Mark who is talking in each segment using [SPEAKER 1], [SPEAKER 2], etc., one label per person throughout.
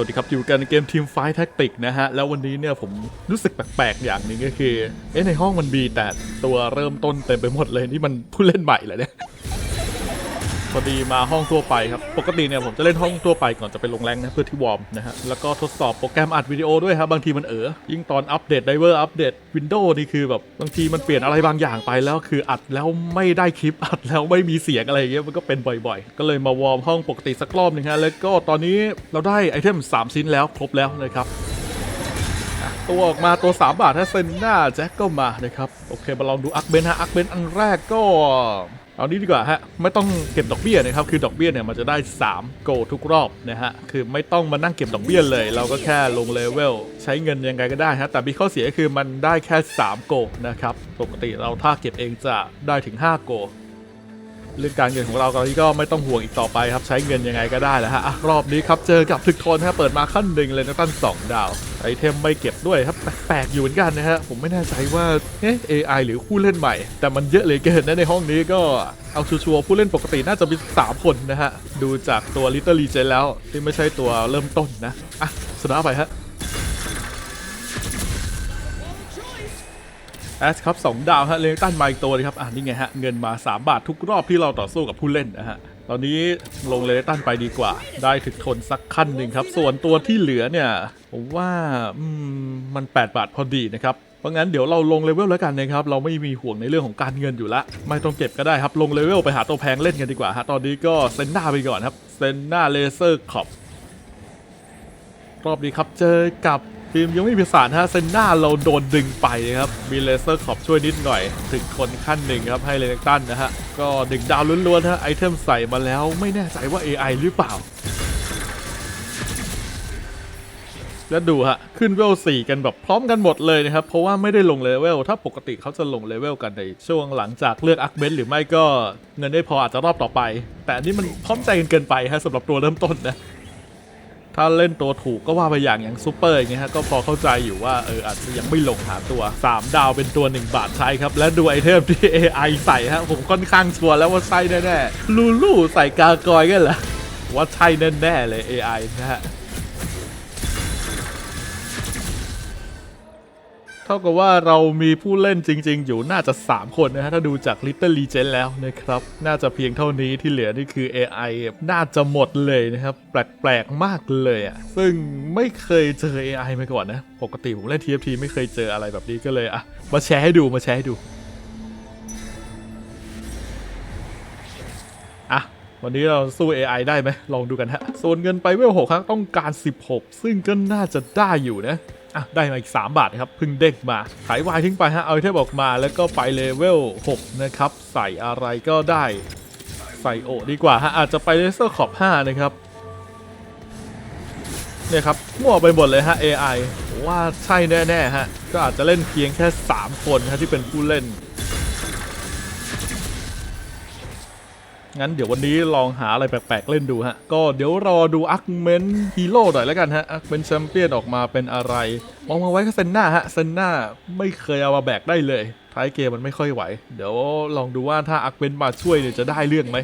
[SPEAKER 1] วัสดีครับอยู่กันในเกมทีมไฟท์แท็กติกนะฮะ แล้ววันนี้เนี่ยผมรู้สึกแปลกๆอย่างนึงก็คือ เอ๊ะในห้องมันมีแต่ตัวเริ่มต้นเต็มไปหมดเลยนี่มันผู้เล่นใหม่เหรอเนี่ย พอดีมาห้องทั่วไปครับ ปกติเนี่ยผมจะเล่นห้องทั่วไปก่อนจะไปลงแรงนะเพื่อที่วอร์มนะฮะ แล้วก็ทดสอบโปรแกรมอัดวิดีโอด้วยครับ บางทีมันเออยิ่งตอนอัปเดตไดเวอร์อัปเดตวินโดว์นี่คือแบบบางทีมันเปลี่ยนอะไรบางอย่างไปแล้วคืออัดแล้วไม่ได้คลิปอัดแล้วไม่มีเสียงอะไรอย่างเงี้ยมันก็เป็นบ่อยๆ ก็เลยมาวอร์มห้องปกติสักรอบหนึงฮะแล้วก็ตอนนี้เราได้ไอเทม3ชิ้นแล้วครบแล้วนะครับตัวออกมาตัว 3 บาทถ้าเซนหน้าแจ็คก็มานะครับ โอเคมาลองดูอักเบนฮะอักเบนอันแรกก็ เอานี้ดีกว่าฮะไม่ต้องเก็บดอกเบี้ยนะครับคือดอกเบี้ยเนี่ยมันจะได้ 3 โกทุกรอบนะฮะคือไม่ต้องมานั่งเก็บดอกเบี้ยเลย เราก็แค่ลงเลเวลใช้เงินยังไงก็ได้ฮะแต่มีข้อเสียคือมันได้แค่ 3 โกนะครับปกติเราถ้าเก็บเองจะได้ถึง 5 โกเรื่องการเงินของเราตอนนี้ก็ไม่ต้องห่วงอีกต่อไปครับใช้เงินยังไงก็ได้แล้วฮะรอบนี้ครับเจอกับทึกทนฮะเปิดมาขั้นหนึ่งเลยนะตั้นสองดาว ไอเทมไม่เก็บด้วยครับ แปลกอยู่เหมือนกันนะฮะ ผมไม่แน่ใจว่าเอ๊ะ AI หรือผู้เล่นใหม่ แต่มันเยอะเลยเกินนะในห้องนี้ก็เอาชัวร์ๆผู้เล่นปกติน่าจะมี 3 คนนะฮะ ดูจากตัว Little Legend แล้ว ที่ไม่ใช่ตัวเริ่มต้นนะ อะชนะไปฮะแอสครับ2ดาวฮะเลตันมาอีกตัวเลยครับ อ่านี่ไงฮะ เงินมา 3 บาททุกรอบที่เราต่อสู้กับผู้เล่นนะฮะ ตอนนี้ลงเลตันไปดีกว่า ได้ถึงทนสักขั้นหนึ่งครับ ส่วนตัวที่เหลือเนี่ยผมว่ามมัน 8 บาทพอดีนะครับ เพราะงั้นเดี๋ยวเราลงเลเวลแล้วกันนะครับ เราไม่มีห่วงในเรื่องของการเงินอยู่ละ ไม่ต้องเก็บก็ได้ครับ ลงเลเวลไปหาตัวแพงเล่นกันดีกว่าฮะ ตอนนี้ก็เซนหน้าไปก่อนครับ เซนหน้าเลเซอร์ขอบรอบนี้ครับเจอกับ ทีมยังไม่มีสารฮะเซนหน้าเราโดนดึงไปครับ มีเลเซอร์ขอบช่วยนิดหน่อย ถึงคนขั้นหนึ่งครับให้เลนตันนะฮะ ก็ดึงดาวล้วนๆฮะไอเทมใส่มาแล้วไม่แน่ใจว่า AI หรือเปล่า แล้วดูฮะ ขึ้นเวล4กันแบบพร้อมกันหมดเลยนะครับ เพราะว่าไม่ได้ลงเลเวล ถ้าปกติเขาจะลงเลเวลกันในช่วงหลังจากเลือกอักเบนหรือไม่ก็เงินได้พออาจจะรอบต่อไป แต่อันนี้มันพร้อมใจกันเกินไปฮะสำหรับตัวเริ่มต้นนะ ถ้าเล่นตัวถูกก็ว่าไปอย่างอย่างซูเปอร์อย่างเงี้ยฮะก็พอเข้าใจอยู่ว่าเอออาจจะยังไม่ลงหาตัว 3 ดาวเป็นตัว 1 บาทใช้ครับ และดูไอเทมที่ AI ใส่ฮะผมค่อนข้างชัวร์แล้วว่าใช่แน่ๆลูลูใส่กากอยกันเหรอว่าใช่แน่ๆเลย AI นะฮะ ท่ากับว่าเรามีผู้เล่นจริง ๆ อยู่น่าจะ 3 คนนะฮะ ถ้าดูจาก Little Legend แล้วนะครับ น่าจะเพียงเท่านี้ที่เหลือนี่คือ AI น่าจะหมดเลยนะครับ แปลกๆมากเลยอะ ซึ่งไม่เคยเจอ AI มาก่อนนะ ปกติผมเล่น TFT ไม่เคยเจออะไรแบบนี้ก็เลยอะ มาแชร์ให้ดูมาแชร์ให้ดู อะวันนี้เราสู้ AI ได้ไหมลองดูกันฮะส่วนเงินไปเวลหกครั้งต้องการ 16 ซึ่งก็น่าจะได้อยู่นะ อะได้มาอีก 3 บาทนะครับพึ่งเด้งมาขายวายทิ้งไปฮะเอาไอเทมออกมาแล้วก็ไปเลเวล6นะครับใส่อะไรก็ได้ใส่โอดีกว่าฮะอาจจะไปเลเซอร์ขอบ5นะครับเนี่ยครับมั่วไปหมดเลยฮะ AI ว่าใช่แน่ๆฮะก็อาจจะเล่นเพียงแค่ 3 คนฮะที่เป็นผู้เล่น งั้นเดี๋ยววันนี้ลองหาอะไรแปลกๆเล่นดูฮะ ก็เดี๋ยวรอดูอักเมนฮีโร่หน่อยแล้วกันฮะอักเมนแชมเปี้ยนออกมาเป็นอะไร มองมาไว้ก็เซนหน้าฮะเซนหน้าไม่เคยเอามาแบกได้เลย ท้ายเกมมันไม่ค่อยไหว เดี๋ยวลองดูว่าถ้าอักเมนมาช่วยเนี่ยจะได้เรื่องไหม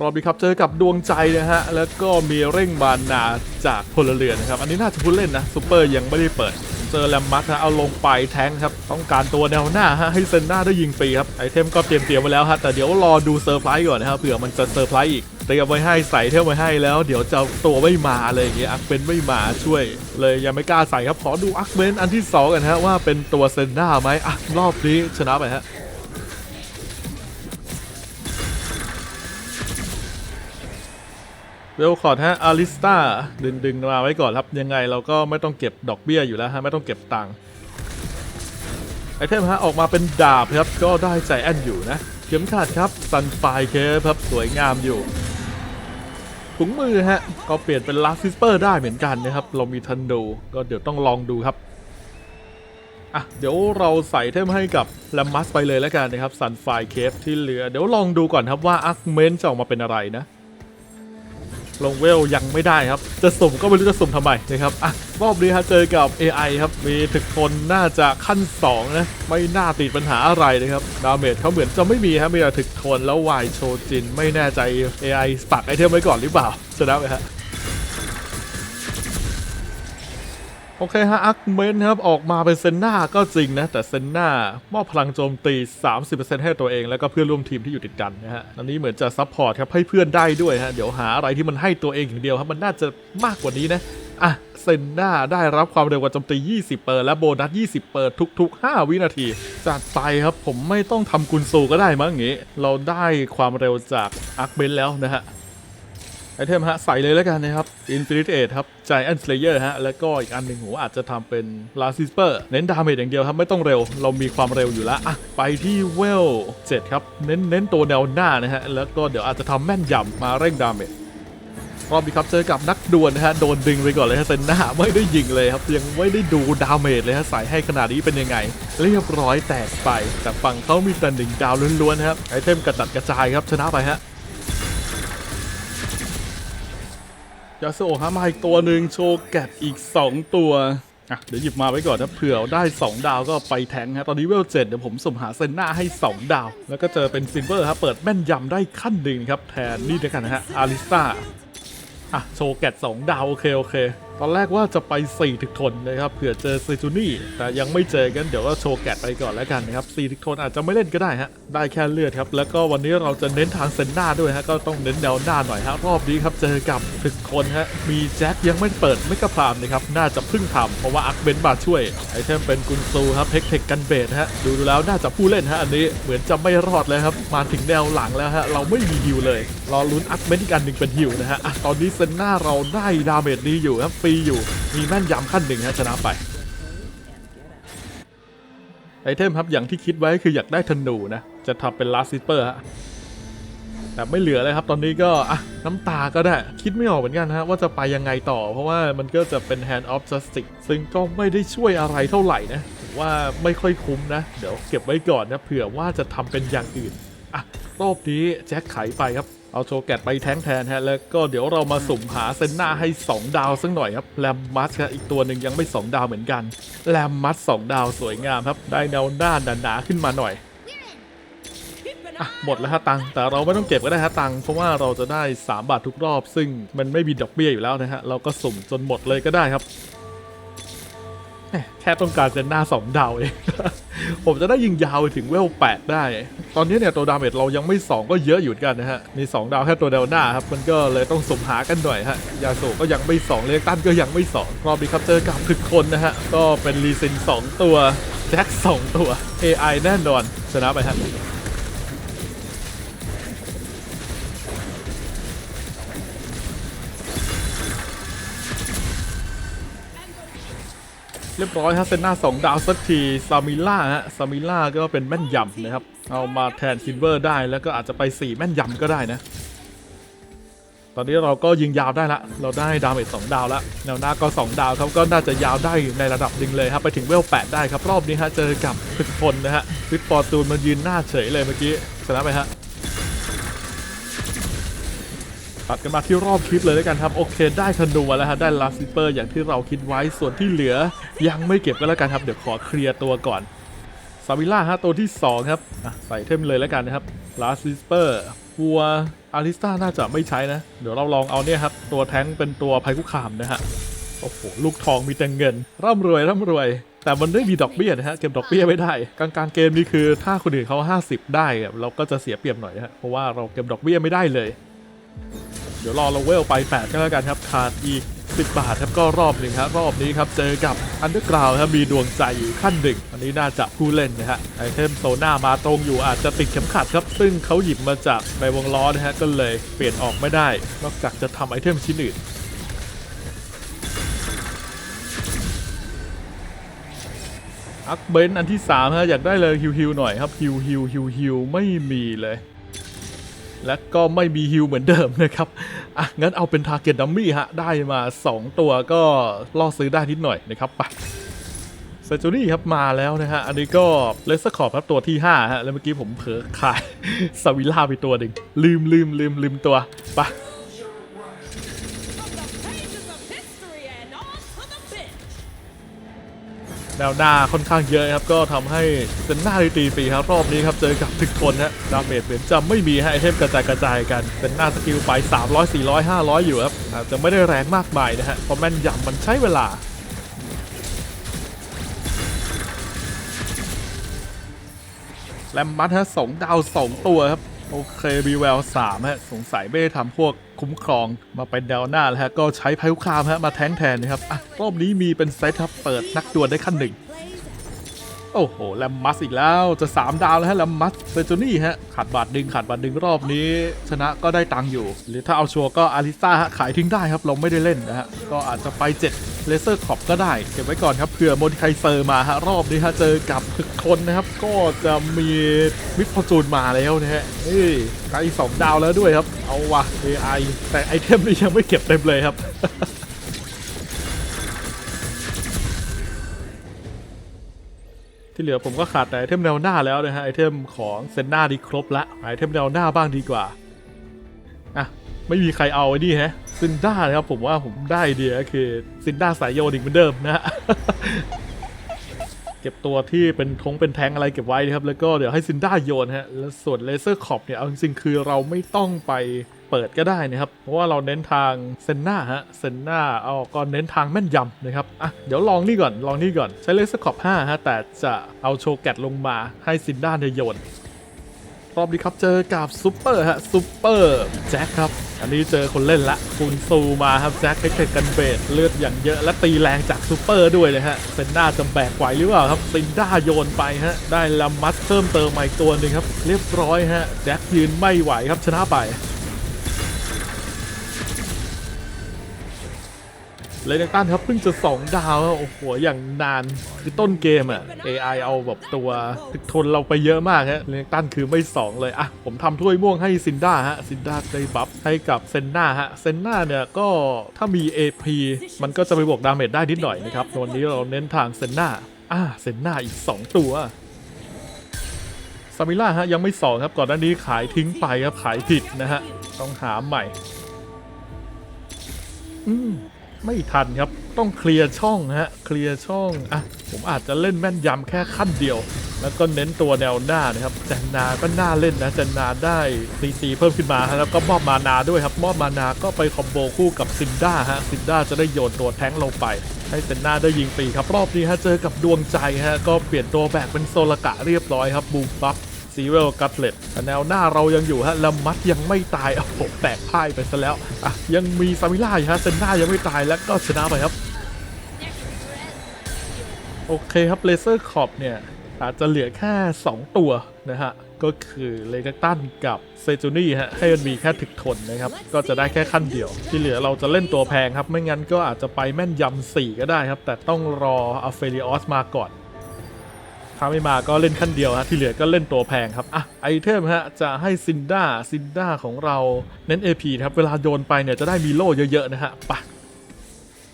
[SPEAKER 1] รอบนี้ครับเจอกับดวงใจนะฮะ แล้วก็มีเร่งบานนาจากพลเรือนนะครับ อันนี้น่าจะพูดเล่นนะซูเปอร์ยังไม่ได้เปิด เจอแลมมัสฮะเอาลงไปแทงครับ ต้องการตัวแนวหน้าฮะให้เซนหน้าได้ยิงฟรีครับไอเทมก็เตรียมเตรียมไว้แล้วฮะแต่เดี๋ยวรอดูเซอร์ไพรส์ก่อนนะครับเผื่อมันจะเซอร์ไพรส์อีกเตรียมไว้ให้ใส่เทมไว้ให้แล้ว เดี๋ยวจะตัวไม่มาอะไรอย่างเงี้ยอักเบนไม่มาช่วย เลยยังไม่กล้าใส่ครับขอดูอักเบนอันที่สองกันฮะว่าเป็นตัวเซนหน้าไหมอะรอบนี้ชนะไปฮะ เวลคอร์ดฮะอาริสตาดึงดึงมาไว้ก่อนครับ ยังไงเราก็ไม่ต้องเก็บดอกเบี้ยอยู่แล้วฮะ ไม่ต้องเก็บตังค์ไอเทมฮะ ออกมาเป็นดาบครับ ก็ได้ใจแอนอยู่นะ เข็มขัดครับซันไฟเคปครับ สวยงามอยู่ถุงมือฮะ ก็เปลี่ยนเป็นลาฟิสเปอร์ได้เหมือนกันนะครับ เรามีทันโดก็เดี๋ยวต้องลองดูครับอะเดี๋ยวเราใส่เทมให้กับแลมมัสไปเลยแล้วกันนะครับซันไฟเคปที่เหลือ เดี๋ยวลองดูก่อนครับว่าอาร์คเมนจะออกมาเป็นอะไรนะ ลงเวลยังไม่ได้ครับ จะสุ่มก็ไม่รู้จะสุ่มทำไมนะครับอะรอบนี้ฮะเจอกับ AI ครับ มีถึกทนน่าจะขั้น 2 นะ ไม่น่าติดปัญหาอะไรนะครับ ดาเมจเขาเหมือนจะไม่มีครับมีแต่ถึกทนแล้ววายโชจิน ไม่แน่ใจ AI ปักไอเทมไว้ก่อนหรือเปล่าชนะไหมฮะ โอเคฮะอักเมนครับ ออกมาเป็นเซนนาก็จริงนะ แต่เซนนามอบพลังโจมตี 30%ให้ตัวเอง แล้วก็เพื่อนร่วมทีมที่อยู่ติดกันนะฮะอันนี้เหมือนจะซัพพอร์ตครับให้เพื่อนได้ด้วยฮะ เดี๋ยวหาอะไรที่มันให้ตัวเองอย่างเดียวครับ มันน่าจะมากกว่านี้นะ อะ เซนนาได้รับความเร็วกว่าโจมตี 20 เปอร์ และโบนัส 20 เปอร์ทุก ๆ 5 วินาที จัดไปครับผมไม่ต้องทำกุนซูก็ได้มั้งอย่างงี้ เราได้ความเร็วจากอักเมนแล้วนะฮะ ไอเทมฮะใส่เลยแล้วกันนะครับ Infinite Age ครับ Giant Slayer ฮะ แล้วก็อีกอันหนึ่งผมอาจจะทำเป็น Last Whisper เน้นดาเมจอย่างเดียวครับ ไม่ต้องเร็ว เรามีความเร็วอยู่แล้วอะไปที่เวล7ครับ เน้นเน้นตัวแนวหน้านะฮะ แล้วก็เดี๋ยวอาจจะทำแม่นยำมาเร่งดาเมจรอบนี้ครับเจอกับนักดวลนะฮะโดนดึงไปก่อนเลยฮะเซนหน้าไม่ได้ยิงเลยครับยังไม่ได้ดูดาเมจเลยฮะใส่ให้ขนาดนี้เป็นยังไง เรียบร้อยแตกไป แต่ฝั่งเขามีแต่หนึ่งดาวล้วนๆครับไอเทมกระจัดกระจายครับชนะไปฮะ ยาสโอฮะมาอีกตัวหนึ่งโชว์แกตอีก 2 ตัวอะเดี๋ยวหยิบมาไว้ก่อนนะเผื่อได้ 2 ดาวก็ไปแทงฮะตอนนี้เวลเจ็ดเดี๋ยวผมสุ่มหาเซนหน้าให้ 2 ดาว แล้วก็เจอเป็นซิลเวอร์ครับเปิดแม่นยำได้ขั้นหนึ่งครับแทนนี่ด้วยกันนะฮะอาริสตาอะโชว์แกต2 ดาว โอเค โอเค ตอนแรกว่าจะไป 4 ถึกทนนะครับเผื่อเจอเซจูนี่ แต่ยังไม่เจอกันเดี๋ยวก็โชว์แกตไปก่อนแล้วกันนะครับ4ถึกทนอาจจะไม่เล่นก็ได้ฮะได้แค่เลือดครับแล้วก็วันนี้เราจะเน้นทางเซนหน้าด้วยฮะก็ต้องเน้นแนวหน้าหน่อยฮะรอบนี้ครับเจอกับถึกทนฮะมีแจ็คยังไม่เปิดไม่กระพรามนะครับน่าจะพึ่งทำเพราะว่าอักเบนมาช่วยไอเทมเป็นกุนซูครับเทคเทคกันเบสฮะดูดูแล้วน่าจะผู้เล่นฮะอันนี้เหมือนจะไม่รอดเลยครับมาถึงแนวหลังแล้วฮะเราไม่มีฮิวเลยรอลุ้นอักเบนอีกอันหนึ่งเป็นฮิวนะฮะอะตอนนี้เซนหน้าเราได้ดาเมจดีอยู่ครับีอยู่ มีแม่นยำขั้นหนึ่งฮะชนะไปไอเทมครับอย่างที่คิดไว้คืออยากได้ธนูนะ จะทำเป็นลาสซิเปอร์ฮะแต่ไม่เหลือเลยครับตอนนี้ก็อะน้ำตาก็ได้ คิดไม่ออกเหมือนกันฮะว่าจะไปยังไงต่อ เพราะว่ามันก็จะเป็น Hand of Justice ซึ่งก็ไม่ได้ช่วยอะไรเท่าไหร่นะว่าไม่ค่อยคุ้มนะ เดี๋ยวเก็บไว้ก่อนนะเผื่อว่าจะทำเป็นอย่างอื่นอะรอบนี้แจ็คไขไปครับ เอาโชแกตไปแท้งแทนฮะแล้วก็เดี๋ยวเรามาสุ่มหาเซนหน้าให้ 2 ดาวสักหน่อยครับแลมมัสครับอีกตัวหนึ่งยังไม่ 2 ดาวเหมือนกันแลมมัส2ดาวสวยงามครับ ได้แนวหน้าหนาๆขึ้นมาหน่อยอะหมดแล้วฮะตังแต่เราไม่ต้องเก็บก็ได้ฮะตังเพราะว่าเราจะได้ 3 บาททุกรอบ ซึ่งมันไม่มีดอกเบี้ยอยู่แล้วนะฮะเราก็สุ่มจนหมดเลยก็ได้ครับแหม่แค่ต้องการเซนหน้า2ดาวเอง ผมจะได้ยิงยาวไปถึงเวล8ได้ ตอนนี้เนี่ยตัวดาเมจเรายังไม่ 2 ก็เยอะอยู่กันนะฮะ มี 2 ดาวแค่ตัวเดียวหน้าครับ มันก็เลยต้องสมหากันหน่อยฮะ ยาโซก็ยังไม่ 2 เลกตันก็ยังไม่ 2 รอบนี้ครับเจอกับถึกคนนะฮะ ก็เป็นรีซิน 2 ตัว แจ็ค 2 ตัว AI แน่นอนชนะไปฮะ เรียบร้อยฮะเซนหน้า 2 ดาวสักทีซามิล่าฮะซามิล่าก็เป็นแม่นยำนะครับ เอามาแทนซิลเวอร์ได้แล้วก็อาจจะไป 4 แม่นยำก็ได้นะ ตอนนี้เราก็ยิงยาวได้ละ เราได้ดาเมจ2ดาวแล้วแนวหน้าก็ 2 ดาวครับก็น่าจะยาวได้ในระดับหนึ่งเลยครับไปถึงเวล 8 ได้ครับ รอบนี้ฮะเจอกับพิทพลนะฮะพิทฟอตูนมันยืนหน้าเฉยเลยเมื่อกี้ชนะไปฮะ ตัดกันมาที่รอบคลิปเลยแล้วกันครับ โอเค ได้ธนูแล้วฮะได้ลาซิเปอร์อย่างที่เราคิดไว้ส่วนที่เหลือยังไม่เก็บก็แล้วกันครับ เดี๋ยวขอเคลียร์ตัวก่อนซาวิล่าฮะตัวที่ 2 ครับใส่เทมเลยแล้วกันนะครับลาซิเปอร์วัวอาริสตาน่าจะไม่ใช้นะ เดี๋ยวเราลองเอาเนี่ยครับ ตัวแท้งเป็นตัวภัยคุกคามนะฮะโอ้โหลูกทองมีแต่เงิน ร่ำรวยร่ำรวย แต่มันไม่มีดอกเบี้ยนะฮะเก็บดอกเบี้ยไม่ได้กลางๆเกมนี้คือถ้าคนอื่นเขา50 ได้เราก็จะเสียเปรียบหน่อยฮะเพราะว่าเราเก็บดอกเบี้ยไม่ได้เลย เดี๋ยวรอเราเวลไป 8 ก็แล้วกันครับขาดอีก 10 บาทครับก็รอบหนึ่งครับรอบนี้ครับเจอกับอันเดอร์กราวครับมีดวงใจอยู่ขั้นหนึ่งอันนี้น่าจะผู้เล่นนะฮะไอเทมโซน่ามาตรงอยู่อาจจะติดเข็มขัดครับ ซึ่งเขาหยิบมาจากในวงล้อนะฮะก็เลยเปลี่ยนออกไม่ได้ นอกจากจะทำไอเทมชิ้นอื่นอักเบนอันที่3ฮะอยากได้เลยฮิวฮิวหน่อยครับฮิวฮิวฮิวฮิวไม่มีเลย และก็ไม่มีฮิวเหมือนเดิมนะครับอะงั้นเอาเป็นทาร์เก็ตดัมมี่ฮะ ได้มา 2 ตัวก็ล่อซื้อได้นิดหน่อยนะครับไปเซจูรี่ครับมาแล้วนะฮะ อันนี้ก็เลสคอร์ครับตัวที่ 5 ฮะ แล้วเมื่อกี้ผมเผลอขายสวิล่าไปตัวหนึ่งลืมลืมลืมลืมตัวไป ดาวดาค่อนข้างเยอะครับ ก็ทำให้เป็นหน้าได้ตีฟรีครับ รอบนี้ครับ เจอกับทึกคนฮะดาเมจเหมือนจะไม่มีให้เทมกระจายกระจายกันเป็นหน้าสกิลไป 300 400 500 อยู่ครับอาจจะไม่ได้แรงมากมายนะฮะเพราะแม่นยำมันใช้เวลาแลมบัตฮะสองดาวสองตัวครับ โอเคบีแวลสามฮะสงสัยไม่ได้ทำพวกคุ้มครองมาเป็นแนวหน้าแล้วฮะก็ใช้พายุคามฮะมาแทงแทนนะครับอะรอบนี้มีเป็นเซตครับเปิดนักดวลได้ขั้นหนึ่ง โอ้โหแลมมัสอีกแล้วจะ 3 ดาวแล้วฮะแลมมัสเซจูนี่ฮะขาดบาทดึงขาดบาทดึงรอบนี้ ชนะก็ได้ตังค์อยู่ หรือถ้าเอาชัวร์ก็อาริซ่าฮะขายทิ้งได้ครับ เราไม่ได้เล่นนะฮะ ก็อาจจะไป 7 เลเซอร์ขอบก็ได้ เก็บไว้ก่อนครับเผื่อโมดิไคเซอร์มาฮะ รอบนี้ฮะ เจอกับคนนะครับ ก็จะมีมิดพอจูนมาแล้วนะฮะเฮ้ยไกลสองดาวแล้วด้วยครับเอาวะ AI แต่ไอเทมนี่ยังไม่เก็บเต็มเลยครับ ที่เหลือผมก็ขาดแต่ไอเทมแนวหน้าแล้วนะฮะไอเทมของเซนน้าดีครบละไอเทมแนวหน้าบ้างดีกว่าอะไม่มีใครเอาไอ้นี่ฮะซินด้านะครับผมว่าผมได้ไอเดียคือซินด้าสายโยนอีกเหมือนเดิมนะฮะเก็บตัวที่เป็นทงเป็นแทงอะไรเก็บไว้นะครับแล้วก็เดี๋ยวให้ซินด้าโยนฮะแล้วส่วนเลเซอร์ขอบเนี่ยเอาจริงๆคือเราไม่ต้องไป เปิดก็ได้นะครับ เพราะว่าเราเน้นทางเซนนาฮะเซนนาเอาก็เน้นทางแม่นยำนะครับอะเดี๋ยวลองนี่ก่อนลองนี่ก่อนใช้เลเซอร์ขอบ5ฮะแต่จะเอาโชว์แกตลงมาให้ซินด้าเนี่ยโยนรอบนี้ครับเจอกับซูเปอร์ฮะซูเปอร์แจ็คครับ อันนี้เจอคนเล่นละคุณซูมาครับแจ็คเทคเทคกันเบดเลือดอย่างเยอะและตีแรงจากซูเปอร์ด้วยเลยฮะเซนด้าจะแบกไหวหรือเปล่าครับซินด้าโยนไปฮะ ได้ลัมมัสเพิ่มเติมมาอีกตัวหนึ่งครับ เรียบร้อยฮะแจ็คยืนไม่ไหวครับชนะไป เลยนักต้นครับเพิ่งจะ 2 ดาว โอ้โห อย่างนาน คือต้นเกมอะ AI เอาแบบตัวถึกทนเราไปเยอะมากฮะเลนักต้นคือไม่ 2 เลย อะ ผมทำถ้วยม่วงให้ซินด้าฮะ ซินด้าได้บัฟให้กับเซนนาฮะ เซนนาเนี่ยก็ถ้ามี AP มันก็จะไปบวกดาเมจได้นิดหน่อยนะครับ วันนี้เราเน้นทางเซนนาอ่า เซนนาอีก 2 ตัวซามิล่าฮะยังไม่สองครับก่อนหน้านี้ขายทิ้งไปครับขายผิดนะฮะ ต้องหาใหม่ อืม ไม่ทันครับ ต้องเคลียร์ช่องฮะ เคลียร์ช่อง อะ ผมอาจจะเล่นแม่นยำแค่ขั้นเดียว แล้วก็เน้นตัวแนวหน้านะครับแจนนาก็น่าเล่นนะแจนนาได้ซีซีเพิ่มขึ้นมาฮะ แล้วก็มอบมานาด้วยครับ มอบมานาก็ไปคอมโบคู่กับซินด้าฮะ ซินด้าจะได้โยนตัวแท้งลงไป ให้เซนนาได้ยิงฟรีครับ รอบนี้ฮะ เจอกับดวงใจฮะ ก็เปลี่ยนตัวแบกเป็นโซลกะเรียบร้อยครับ บูมบัฟ ซีเวลกัตเลตแนวหน้าเรายังอยู่ฮะละมัดยังไม่ตายโอ้โหแตกพ่ายไปซะแล้วอะยังมีซามิล่าอยู่ฮะเซนน่ายังไม่ตายแล้วก็ชนะไปครับ โอเคครับเลเซอร์ขอบเนี่ย อาจจะเหลือแค่ 2 ตัวนะฮะ ก็คือเลกตันกับเซจูนี่ฮะให้มันมีแค่ถึกทนนะครับ ก็จะได้แค่ขั้นเดียว ที่เหลือเราจะเล่นตัวแพงครับ ไม่งั้นก็อาจจะไปแม่นยำสี่ก็ได้ครับ แต่ต้องรออัลเฟริออสมาก่อน ถ้าไม่มาก็เล่นขั้นเดียวฮะที่เหลือก็เล่นตัวแพงครับอะไอเทมฮะจะให้ซินด้าซินด้าของเราเน้น AP ครับเวลาโยนไปเนี่ยจะได้มีโล่เยอะๆนะฮะปะ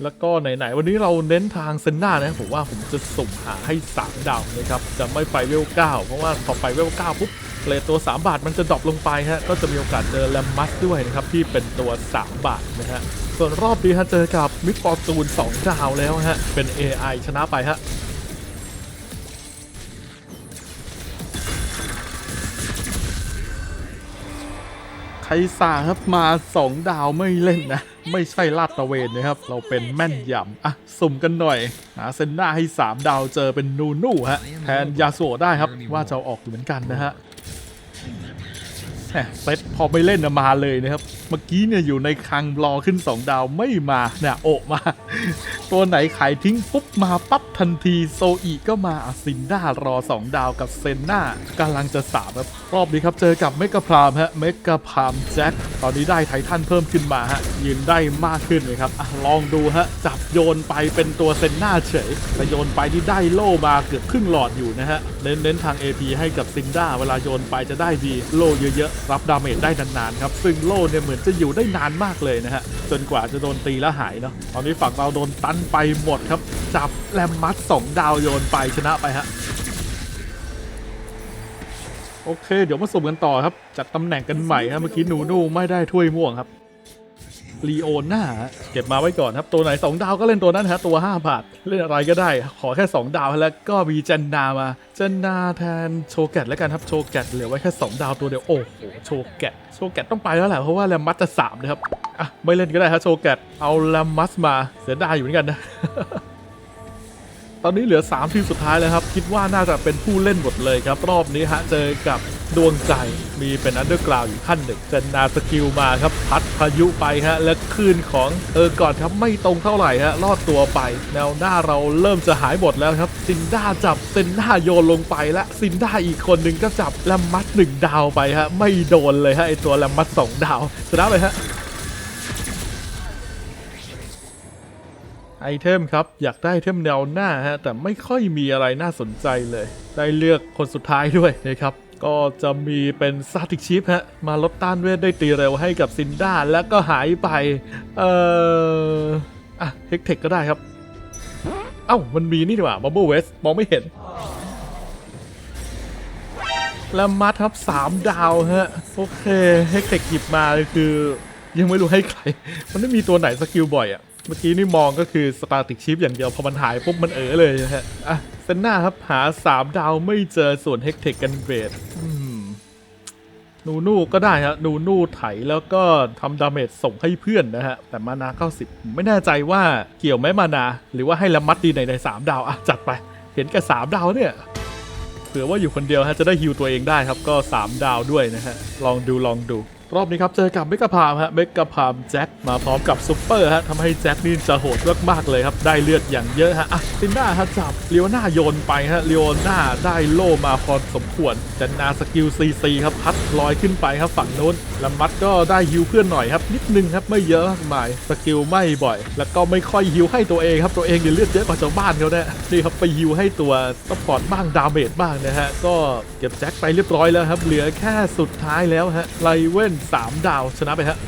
[SPEAKER 1] แล้วก็ไหนๆวันนี้เราเน้นทางเซนด้านะผมว่าผมจะสุ่มหาให้ 3 ดาวนะครับ จะไม่ไปเวล9เพราะว่าพอไปเวล9ปุ๊บเลตัว 3 บาทมันจะดรอปลงไปฮะก็จะมีโอกาสเจอแลมมัสด้วยนะครับ ที่เป็นตัว 3 บาทนะฮะส่วนรอบนี้ฮะเจอกับมิดฟอร์จูน2ดาวแล้วฮะเป็น AI ชนะไปฮะ ไคซาครับมา2ดาวไม่เล่นนะ ไม่ใช่ลาดตะเวนนะครับ เราเป็นแม่นยำอะสุ่มกันหน่อยหาเซนด้าให้ 3 ดาวเจอเป็นนูนูฮะแทนยาโซได้ครับว่าจะออกอยู่เหมือนกันนะฮะ เซตพอไม่เล่นมาเลยนะครับ เมื่อกี้เนี่ยอยู่ในคังรอขึ้น 2 ดาวไม่มาเนี่ยโอมา ตัวไหนขายทิ้งปุ๊บมาปั๊บทันทีโซอีก็มาอาซินด้ารอ 2 ดาวกับเซนนากำลังจะสามครับรอบนี้ครับเจอกับเมกะพรามฮะเมกะพรามแจ็คตอนนี้ได้ไททันเพิ่มขึ้นมาฮะยืนได้มากขึ้นเลยครับอลองดูฮะจับโยนไปเป็นตัวเซนนาเฉยแต่โยนไปที่ได้โล่มาเกือบครึ่งหลอดอยู่นะฮะเน้นเน้นทาง AP ให้กับซินด้าเวลาโยนไปจะได้ดีโล่เยอะๆรับดาเมจได้นานๆครับ ซึ่งโล่เนี่ยเหมือนจะอยู่ได้นานมากเลยนะฮะ จนกว่าจะโดนตีแล้วหายเนาะตอนนี้ฝั่งเราโดนตันไปหมดครับ จับแลมมัดสองดาวโยนไปชนะไปฮะโอเค เดี๋ยวมาสุ่มกันต่อครับ จัดตำแหน่งกันใหม่ฮะเมื่อกี้หนูนูไม่ได้ถ้วยม่วงครับ ลีโอน่าเก็บมาไว้ก่อนครับ ตัวไหน 2 ดาวก็เล่นตัวนั้นฮะตัว 5 บาท เล่นอะไรก็ได้ ขอแค่ 2 ดาวแล้วก็มีจันนามา จันนาแทนโชแกตแล้วกันครับโชแกตเหลือไว้แค่ 2 ดาวตัวเดียวโอ้โหโชแกตโชแกตต้องไปแล้วแหละเพราะว่าแลมมัสจะ3นะครับอะไม่เล่นก็ได้ครับโชแกตเอาแลมมัสมาเสียดายอยู่เหมือนกันนะ ตอนนี้เหลือ 3 ทีมสุดท้ายแล้วครับ คิดว่าน่าจะเป็นผู้เล่นหมดเลยครับ รอบนี้ฮะเจอกับดวงใจมีเป็นอันเดอร์กราวอยู่ขั้นหนึ่งเจนนาสกิลมาครับ พัดพายุไปฮะ และคืนของเออก่อนครับไม่ตรงเท่าไหร่ฮะรอดตัวไป แนวหน้าเราเริ่มจะหายหมดแล้วครับซินด้าจับเซนด้าโยนลงไปและซินด้าอีกคนหนึ่งก็จับแลมมัดหนึ่งดาวไปฮะไม่โดนเลยฮะไอตัวแลมมัดสองดาวชนะเลยฮะ ไอเทมครับ อยากได้ไอเทมแนวหน้าฮะแต่ไม่ค่อยมีอะไรน่าสนใจเลย ได้เลือกคนสุดท้ายด้วยนะครับก็จะมีเป็นซาติกชิปฮะ มาลดต้านเวทได้ตีเร็วให้กับซินด้าแล้วก็หายไป เอ่ออะเฮกเทคก็ได้ครับ เอ้า มันมีนี่ดีกว่าบับเบิลเวสมองไม่เห็น แล้วมัดครับ3ดาวฮะ โอเคเฮกเทคหยิบมาคือ ยังไม่รู้ให้ใคร มันไม่มีตัวไหนสกิลบ่อยอะ่ะ เมื่อกี้นี่มองก็คือสตาติกชิปอย่างเดียวพอมันหายปุ๊บมันเออเลยนะฮะ อะเซนหน้าครับหา 3 ดาวไม่เจอส่วนเฮกเทคกันเบดนูนูก็ได้ฮะนูนูไถแล้วก็ทำดาเมจส่งให้เพื่อนนะฮะ แต่มานา 90ผมไม่แน่ใจว่าเกี่ยวไหมมานา หรือว่าให้ละมัดดีในในสามดาว อะ จัดไป เห็นแค่สามดาวเนี่ยเผื่อว่าอยู่คนเดียวฮะจะได้ฮิวตัวเองได้ครับก็ 3 ดาวด้วยนะฮะ ลองดูลองดู รอบนี้ครับเจอกับเมกาพามฮะเมกาพามแจ็คมาพร้อมกับซุปเปอร์ฮะทำให้แจ็คนี่จะโหดมากๆเลยครับได้เลือดอย่างเยอะฮะอะซินด้าฮะจับเลียวหน้าโยนไปฮะเลียวหน้าได้โล่มาพอสมควรจันนาสกิลซีซีครับพัดลอยขึ้นไปครับฝั่งโน้นลำมัดก็ได้ฮิวเพื่อนหน่อยครับนิดนึงครับไม่เยอะมากมายสกิลไม่บ่อย แล้วก็ไม่ค่อยฮิวให้ตัวเองครับตัวเองเนี่ยเลือดเยอะกว่าชาวบ้านเขาแน่นี่ครับไปฮิวให้ตัวซัพพอร์ตบ้างดาเมจบ้างนะฮะก็เก็บแจ็คไปเรียบร้อยแล้วครับเหลือแค่สุดท้ายแล้วฮะไลเว่น3 ดาว ชนะไปฮะ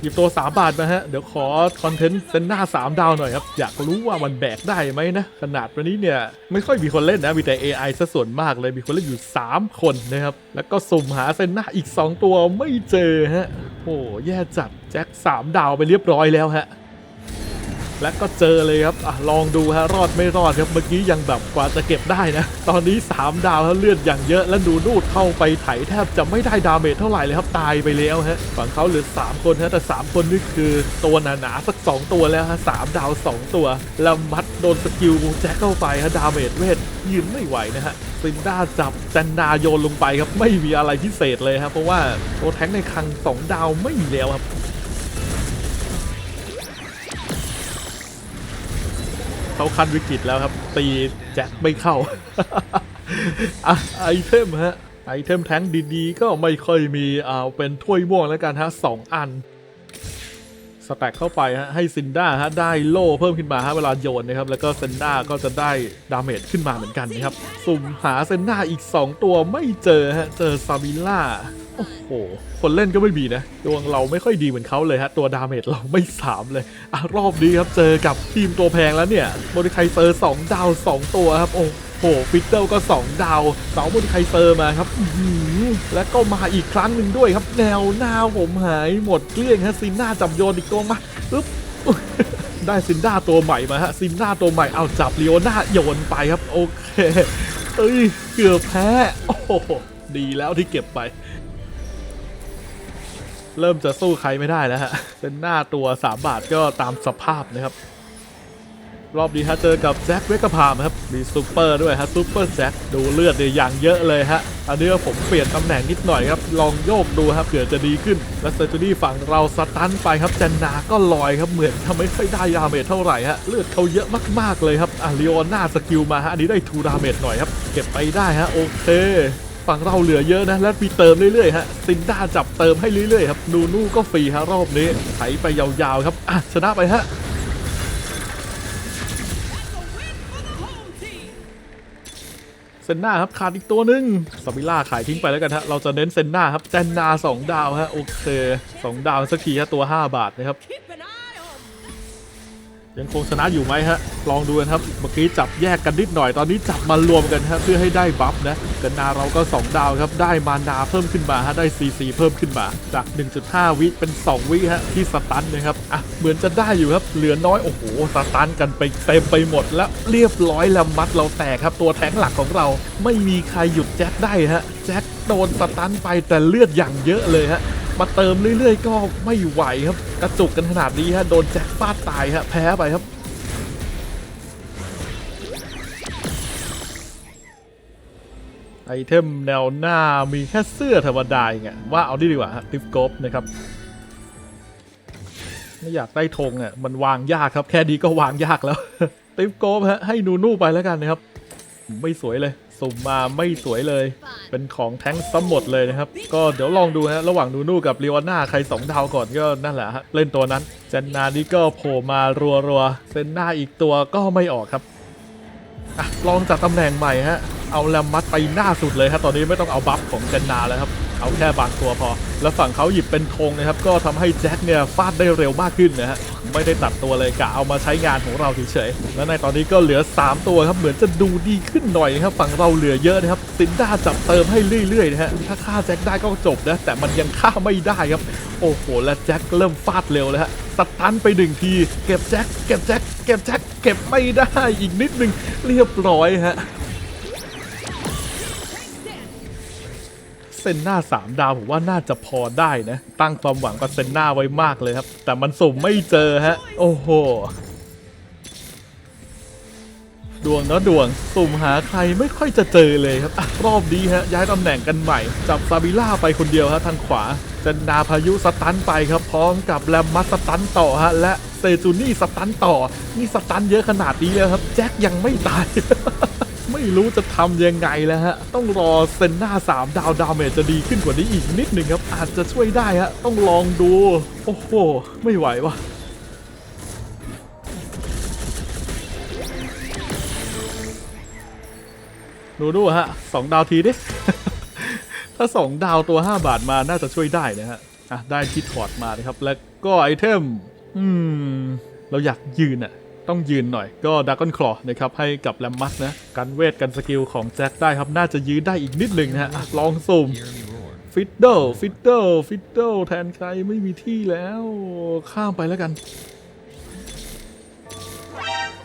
[SPEAKER 1] หยิบตัว 3 บาทมาฮะ เดี๋ยวขอคอนเทนต์เซนหน้า 3 ดาวหน่อยครับ อยากรู้ว่ามันแบกได้ไหมนะ ขนาดวันนี้เนี่ย ไม่ค่อยมีคนเล่นนะ มีแต่ AI ซะส่วนมากเลยมีคนเล่นอยู่ 3 คนนะครับ แล้วก็สุ่มหาเซนหน้าอีก 2 ตัวไม่เจอฮะโอ้แย่จัดแจ็ค3 ดาวไปเรียบร้อยแล้วฮะ และก็เจอเลยครับอลองดูฮะรอดไม่รอดครับเมื่อกี้ยังแบบกว่าจะเก็บได้นะ ตอนนี้ 3 ดาวแล้วเลือดอย่างเยอะ และดูนูดเข้าไปไถแทบจะไม่ได้ดาเมจเท่าไหร่เลยครับตายไปแล้วฮะฝั่งเขาเหลือ 3 คนฮะแต่ 3 คนนี่คือตัวหนาๆสัก 2 ตัวแล้วฮะ3ดาว 2 ตัว แล้วมัดโดนสกิลแจ็คเข้าไปฮะดาเมจเวทยืนไม่ไหวนะฮะซินด้าจับจันนาโยนลงไปครับไม่มีอะไรพิเศษเลยครับเพราะว่าตัวแท้งในคลัง 2 ดาวไม่มีแล้วครับ เขาคันวิกฤตแล้วครับ ตีแจ็คไม่เข้าไอเทมฮะไอเทมแท้งดีๆ ก็ไม่ค่อยมีเอาเป็นถ้วยม่วงแล้วกันฮะสองอัน สแต็กเข้าไปฮะให้ซินด้าฮะได้โล่เพิ่มขึ้นมาฮะเวลาโยนนะครับแล้วก็เซนด้าก็จะได้ดาเมจขึ้นมาเหมือนกันนะครับสุ่มหาเซนด้าอีก 2 ตัวไม่เจอฮะเจอซาบิล่าโอ้โห คนเล่นก็ไม่มีนะ ดวงเราไม่ค่อยดีเหมือนเขาเลยฮะ ตัวดาเมจเราไม่สามเลย อะ รอบนี้ครับ เจอกับทีมตัวแพงแล้วเนี่ยโมดิไคเซอร์ 2 ดาว 2 ตัวครับ โอ้โห ฟิตเตอร์ก็ 2 ดาวเสาโมดิไคเซอร์มาครับอือหือแล้วก็มาอีกครั้งหนึ่งด้วยครับ แนวหน้าผมหายหมดเกลี้ยงฮะซินหน้าจับโยนอีกตัวมาปึ๊บได้ซินด้าตัวใหม่มาฮะซินด้าตัวใหม่เอาจับลีโอน่าโยนไปครับโอเคเอ้ยเกือบแพ้โอ้โหดีแล้วที่เก็บไป เริ่มจะสู้ใครไม่ได้แล้วฮะเป็นหน้าตัว 3 บาทก็ตามสภาพนะครับ รอบนี้ฮะเจอกับแจ็คเวกพามครับ มีซูเปอร์ด้วยฮะซูเปอร์แจ็คดูเลือดเนี่ยอย่างเยอะเลยฮะ อันนี้ผมเปลี่ยนตำแหน่งนิดหน่อยครับ ลองโยกดูครับเผื่อจะดีขึ้น และเซอร์จูรี่ฝั่งเราสตันไปครับจันนาก็ลอยครับเหมือนทำไม่ค่อยได้ดาเมจเท่าไหร่ฮะ เลือดเขาเยอะมากๆเลยครับอะลีโอน่าสกิลมาฮะ อันนี้ได้ทูดาเมจหน่อยครับ เก็บไปได้ฮะโอเคฝั่งเราเหลือเยอะนะ และมีเติมเรื่อยๆฮะซินด้าจับเติมให้เรื่อยๆครับนูนูก็ฟรีฮะรอบนี้ไถไปยาวๆครับอะชนะไปฮะ เซนนาครับขาดอีกตัวหนึ่งสวิล่าขายทิ้งไปแล้วกันฮะเราจะเน้นเซนนาครับเจนนา 2 ดาวฮะโอเค 2 ดาวสักทีฮะตัว 5 บาทนะครับ ยังคงชนะอยู่ไหมฮะ ลองดูกันครับ เมื่อกี้จับแยกกันนิดหน่อย ตอนนี้จับมารวมกันฮะ เพื่อให้ได้บัฟนะ กันนาเราก็ 2 ดาวครับ ได้มานาเพิ่มขึ้นมาฮะ ได้ CC เพิ่มขึ้นมา จาก 1.5 วิเป็น 2 วิฮะ ที่สตันนะครับ อะ เหมือนจะได้อยู่ครับ เหลือน้อย โอ้โห สตันกันไปเต็มไปหมดแล้ว เรียบร้อยแล้วมัดเราแตกครับ ตัวแทงหลักของเรา ไม่มีใครหยุดแจ็คได้ฮะ แจ็คโดนสตันไปแต่เลือดอย่างเยอะเลยฮะ มาเติมเรื่อยๆ ก็ไม่ไหวครับ กระจุกกันขนาดนี้ฮะโดนแจ็คฟาดตายฮะแพ้ไปครับไอเทมแนวหน้ามีแค่เสื้อธรรมดาเองอะว่าเอาดีดีกว่าฮะติฟกอฟนะครับ ไม่อยากได้ธงอะมันวางยากครับ แค่ดีก็วางยากแล้ว ติฟกอฟฮะให้นูนูไปแล้วกันนะครับ ไม่สวยเลย สุ่มมาไม่สวยเลย เป็นของแท้งซ้ำหมดเลยนะครับ ก็เดี๋ยวลองดูฮะระหว่างนูนูกับลีวาน่าใครสองดาวก่อนก็นั่นแหละฮะเล่นตัวนั้นเจนนานี่ก็โผล่มารัวๆเซนหน้าอีกตัวก็ไม่ออกครับอะลองจัดตำแหน่งใหม่ฮะ เอาแลมมัดไปหน้าสุดเลยครับตอนนี้ไม่ต้องเอาบัฟของเจนนาแล้วครับเอาแค่บางตัวพอ แล้วฝั่งเขาหยิบเป็นธงนะครับก็ทำให้แจ็คเนี่ยฟาดได้เร็วมากขึ้นนะฮะไม่ได้ตัดตัวเลยกะเอามาใช้งานของเราเฉยๆแล้วในตอนนี้ก็เหลือ 3 ตัวครับเหมือนจะดูดีขึ้นหน่อยนะครับฝั่งเราเหลือเยอะนะครับซินด้าจับเติมให้เรื่อยๆนะฮะถ้าฆ่าแจ็คได้ก็จบนะแต่มันยังฆ่าไม่ได้ครับ โอ้โหและแจ็คเริ่มฟาดเร็วแล้วฮะสตันไปหนึ่งที เก็บแจ็คเก็บแจ็คเก็บแจ็คเก็บไม่ได้อีกนิดนึงเรียบร้อยฮะ ซนหน้า 3 ดาวผมว่าน่าจะพอได้นะ ตั้งความหวังกับเซนหน้าไว้มากเลยครับ แต่มันสุ่มไม่เจอฮะ โอ้โห ดวงเนาะดวง สุ่มหาใครไม่ค่อยจะเจอเลยครับอรอบนี้ฮะ ย้ายตำแหน่งกันใหม่ จับซาบิล่าไปคนเดียวฮะทางขวาเซนนาพายุสตันไปครับ พร้อมกับแลมมัสสตันต่อฮะ และเซจูนี่สตันต่อ นี่สตันเยอะขนาดนี้แล้วครับ แจ็คยังไม่ตาย ไม่รู้จะทำยังไงแล้วฮะ ต้องรอเซนหน้า 3 ดาวดาวเมจจะดีขึ้นกว่านี้อีกนิดหนึ่งครับ อาจจะช่วยได้ฮะ ต้องลองดู โอ้โห ไม่ไหววะดูดูฮะสองดาวทีดิ ถ้า 2 ดาวตัว 5 บาทมาน่าจะช่วยได้นะฮะ อะ ได้คิดถอดมานะครับ แล้วก็ไอเทม อืม เราอยากยืนอะ ต้องยืนหน่อยก็ดักกอนคลอนะครับให้กับแลมมัสนะกันเวทกันสกิลของแจ็คได้ครับน่าจะยืนได้อีกนิดหนึ่งนะฮะลองซูมฟิดเดิลฟิดเดิลฟิดเดิลแทนใครไม่มีที่แล้วข้ามไปแล้วกัน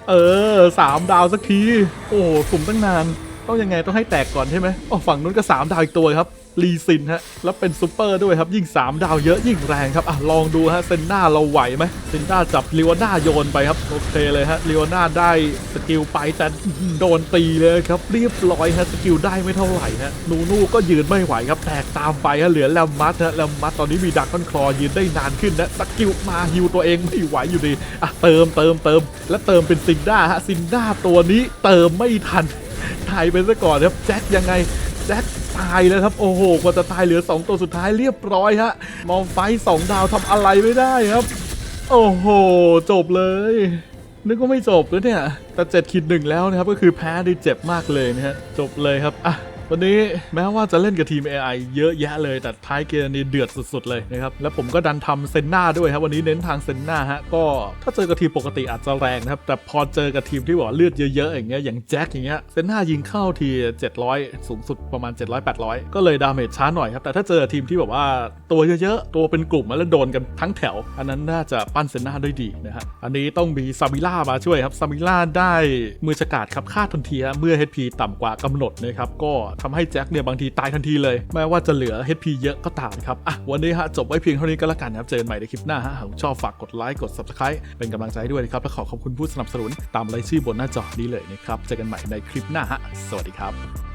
[SPEAKER 1] เออสามดาวสักที โอ้สุ่มตั้งนาน ต้องยังไงต้องให้แตกก่อนใช่ไหมอ๋อฝั่งนู้นก็สามดาวอีกตัวครับ ลีซินฮะ แล้วเป็นซูเปอร์ด้วยครับ ยิ่ง 3 ดาวเยอะยิ่งแรงครับอะลองดูฮะ เซนน้าเราไหวไหมเซนน้าจับลิวน่าโยนไปครับ โอเคเลยฮะลิวน่าได้สกิลไปแต่โดนตีเลยครับ เรียบร้อยฮะ สกิลได้ไม่เท่าไหร่ฮะ นูนูก็ยืนไม่ไหวครับ แตกตามไปฮะ เหลือแลมมัสฮะแลมมัสตอนนี้มีดักคอนคลอยืนได้นานขึ้นนะ สกิลมาฮิวตัวเองไม่ไหวอยู่ดีอะเติมเติมเติม และเติมเป็นซินด้าฮะซินด้าตัวนี้เติมไม่ทันตายไปซะก่อนครับแจ็คยังไงแจ็ค ตายแล้วครับ โอ้โห กว่าจะตายเหลือ 2 ตัวสุดท้ายเรียบร้อยฮะ มองไฟสองดาวทำอะไรไม่ได้ครับ โอ้โห จบเลย นึกว่าไม่จบแล้วเนี่ย แต่เจ็ดขีดหนึ่งแล้วนะครับ ก็คือแพ้ได้เจ็บมากเลยนะฮะ จบเลยครับ อะ วันนี้แม้ว่าจะเล่นกับทีม AI เยอะแยะเลย แต่ท้ายเกมนี้เดือดสุดๆเลยนะครับ แล้วผมก็ดันทำเซนหน้าด้วยครับวันนี้เน้นทางเซนหน้าฮะ ก็ถ้าเจอกับทีมปกติอาจจะแรงนะครับ แต่พอเจอกับทีมที่บอกว่าเลือดเยอะๆอย่างเงี้ยอย่างแจ็คอย่างเงี้ยเซนหน้ายิงเข้าที 700 สูงสุดประมาณ 700-800 ก็เลยดาเมจช้าหน่อยครับแต่ถ้าเจอทีมที่แบบว่าตัวเยอะๆตัวเป็นกลุ่มแล้วโดนกันทั้งแถว อันนั้นน่าจะปั้นเซนหน้าได้ดีนะฮะอันนี้ต้องมีซามิล่ามาช่วยครับซามิล่าได้มือฉกาดครับฆ่าทันทีฮะเมื่อ HP ต่ำกว่ากำหนดนะครับก็ทำให้แจ็คเนี่ยบางทีตายทันทีเลย แม้ว่าจะเหลือ HP เยอะก็ตามครับอะวันนี้ฮะจบไว้เพียงเท่านี้ก็แล้วกันนะครับเจอกันใหม่ในคลิปหน้าฮะหากชอบฝากกดไลค์กด Subscribe เป็นกำลังใจด้วยนะครับและขอขอบคุณผู้สนับสนุนตามรายชื่อบนหน้าจอนี้เลยนะครับเจอกันใหม่ในคลิปหน้าฮะสวัสดีครับ